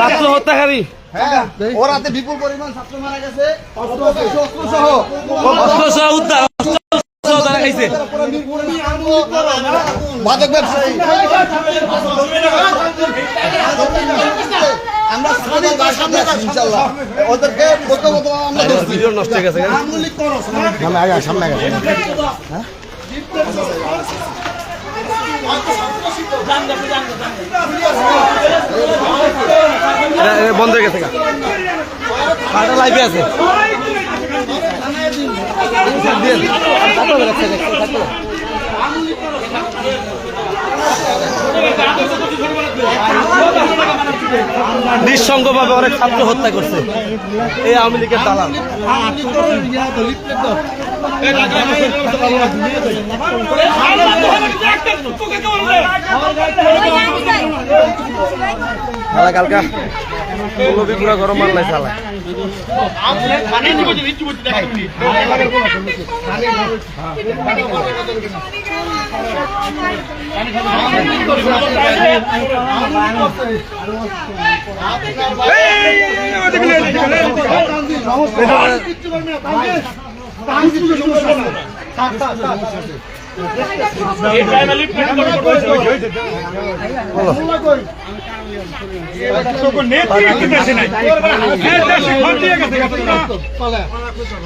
ছাত্র হত্যাকারী। ওর হাতে বিপুল পরিমাণ ছাত্র মারা গেছে। অস্ত্র সহ অস্ত্র সহ উদ্ধার অস্ত্র সহ তারা খাইছে। মাদক ব্যবসায়ী আমরা সামনে সামনে ওদেরকে প্রথমত আমরা ভিডিও নষ্ট হয়ে গেছে সামনে আগে সামনে বন্ধ হয়ে গেছে। কাটা লাইভে আছে। নিঃসঙ্গভাবে অনেক ছাত্র হত্যা করছে। এই আওয়ামী লীগের দালাল। শালা কালকা পল্লবী পুরা গরম মারলাই শালা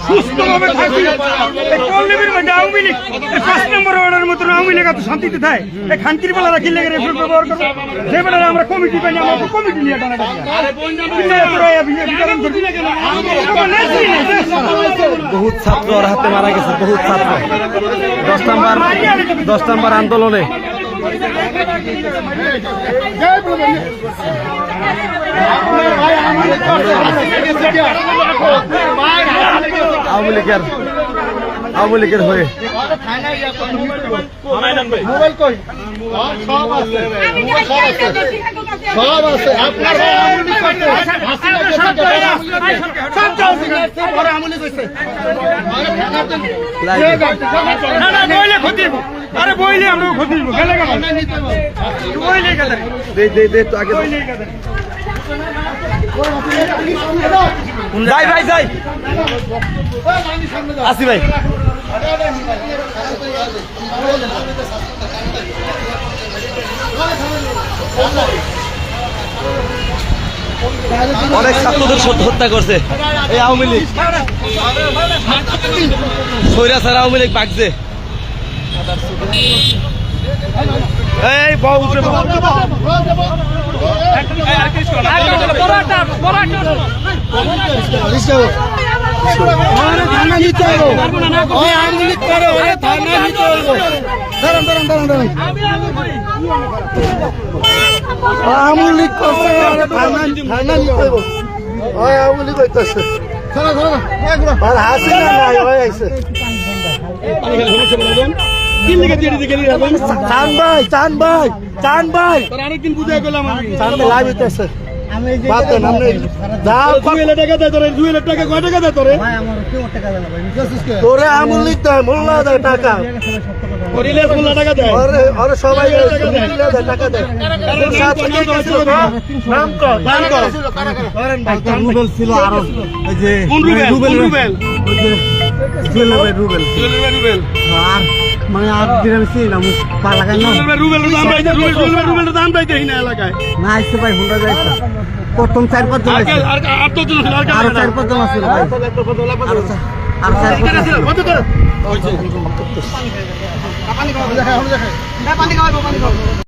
সুস্থভাবে থাকি এই কলনিবির মধ্যে আওয়ামী লীগ এই পাঁচ নম্বর ওয়ার্ডের মতো আওয়ামী লীগ এত শান্তিতে থাকে খানকির বেলারা কি লেগে রেফার ব্যবহার করব যে বেলারা আমরা কমিটি পাই না আমরা কমিটি নিয়ে টানা বহুত ছাত্র ওর হাতে মারা গেছে, বহুত ছাত্র। দশ নম্বর দশ নম্বর আন্দোলনে। আওয়ামী লীগের আওয়ামী লীগের হয়ে সব আছে আপনার আরে বইলে আমরা ক্ষতি গেলে দে দে দে তো আগে যাই ভাই যাই আসি ভাই অনেক ছাত্রদের সত্য হত্যা করছে। এই আওয়ামী লীগ। সৈরা স্যার আওয়ামী লীগ বাগছে। এই বউ উঠে করে। দাঁড়ান দাঁড়ান দাঁড়ান দাঁড়ান আওয়ামী লীগ করছে ওরে থানা থানা ওই আওয়ামী লীগ হইতেছে চলো চলো আর হাসিনা নাই ওই আইছে চান ভাই চান ভাই চান ভাই। আরেকদিন বুঝে গেলাম আমি। চান ভাই লাইভ হইতেছে। তোরে তোরে তোরে ছিল আরও। ওই যে রুবেল কোন রুবেল ওই ছিল ভাই রুবেল আর মানে আর দিন আমি না। পা লাগাই না রুবেল রুবেল দাম পাইতে রুবেল রুবেল দাম পাইতে হিনা এলাকায়। না আইসে ভাই হুন্ডা যাইছে। প্রথম চার পাঁচ জন আর আর আর তো জন আর আরও চার পাঁচ জন আছিল ভাই। আরও চার পাঁচ জন আছিল। কত করে পানি খাওয়াবো দেখাই এখন পানি খাওয়াবো পানি খাওয়াবো।